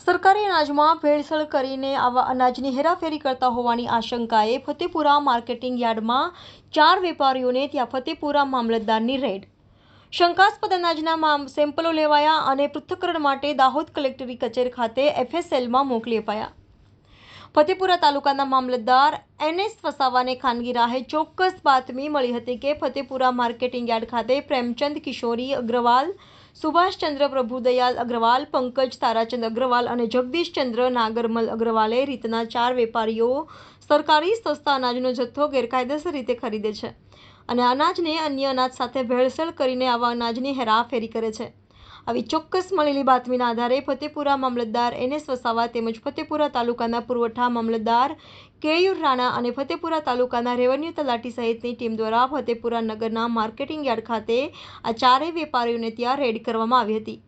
સરકારી અનાજમાં ભેળસેળ કરીને આવા અનાજની હેરાફેરી કરતા હોવાની આશંકાએ ફતેપુરા માર્કેટિંગ યાર્ડમાં ચાર વેપારીઓને ત્યાં ફતેપુરા મામલતદારની રેડ. શંકાસ્પદ અનાજના સેમ્પલો લેવાયા અને પૃથ્થકરણ માટે દાહોદ કલેક્ટરી કચેરી ખાતે એફએસએલમાં મોકલી અપાયા. ફતેપુરા તાલુકાના મામલતદાર એનએસ વસાવાને ખાનગી રાહે ચોક્કસ બાતમી મળી હતી કે ફતેપુરા માર્કેટિંગ યાર્ડ ખાતે પ્રેમચંદ કિશોરી અગ્રવાલ સુભાષચંદ્ર પ્રભુદયાલ અગ્રવાલ, પંકજ તારાચંદ અગ્રવાલ અને જગદીશચંદ્ર નાગરમલ અગ્રવાલે રીતના ચાર વેપારીઓ સરકારી સસ્તા અનાજનો જથ્થો ગેરકાયદેસર રીતે ખરીદે છે અને અનાજને અન્ય અનાજ સાથે ભેળસેળ કરીને આવા અનાજની હેરાફેરી કરે છે. આવી ચોક્કસ મળેલી બાતમીના આધારે ફતેપુરા મામલતદાર એનએસ વસાવા તેમજ ફતેપુરા તાલુકાના પુરવઠા મામલતદાર કેયુર રાણા અને ફતેપુરા તાલુકાના રેવન્યુ તલાટી સહિતની ટીમ દ્વારા ફતેપુરા નગરના માર્કેટિંગ યાર્ડ ખાતે આ ચારેય વેપારીઓને ત્યાં રેડ કરવામાં આવી હતી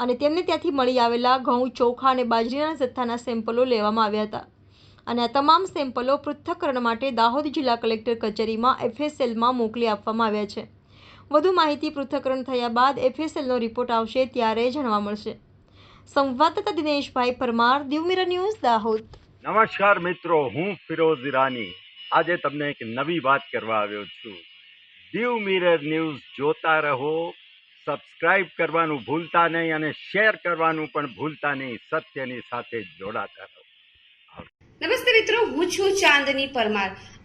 અને તેમને ત્યાંથી મળી આવેલા ઘઉં, ચોખા અને બાજરીના જથ્થાના સેમ્પલો લેવામાં આવ્યા હતા. અને આ તમામ સેમ્પલો પૃથ્થકરણ માટે દાહોદ જિલ્લા કલેક્ટર કચેરીમાં એફએસએલમાં મોકલી આપવામાં આવ્યા છે. વધુ માહિતી પૃથ્થકરણ થયા બાદ એફએસએલનો રિપોર્ટ આવશે ત્યારે જાણવા મળશે. સંવાદદાતા દિનેશભાઈ પરમાર દીવ મિરર ન્યૂઝ દાહોદ. નમસ્કાર મિત્રો હું ફિરોઝ ઈરાની. આજે તમને એક નવી વાત કરવા આવ્યો છું. દીવ મિરર ન્યૂઝ જોતા રહો સબસ્ક્રાઇબ કરવાનું ભૂલતા નહીં અને શેર કરવાનું પણ ભૂલતા નહીં સત્યની સાથે જોડાતા રહો. નમસ્તે મિત્રો હું છું ચાંદની પરમાર.